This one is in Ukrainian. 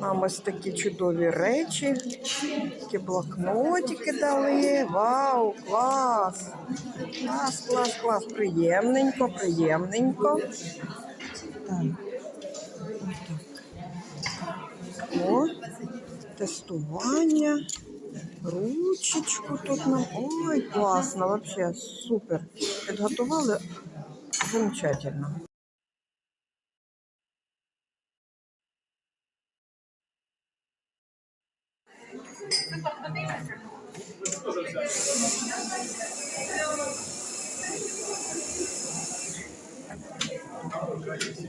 Нам ось такі чудові речі, такі блокнотики дали. Вау, клас! Клас, клас, клас. Приємненько, приємненько. Так. О, тестування. Ручечку тут нам. Ой, класно, вообще супер. Підготували замечательно. Thank you.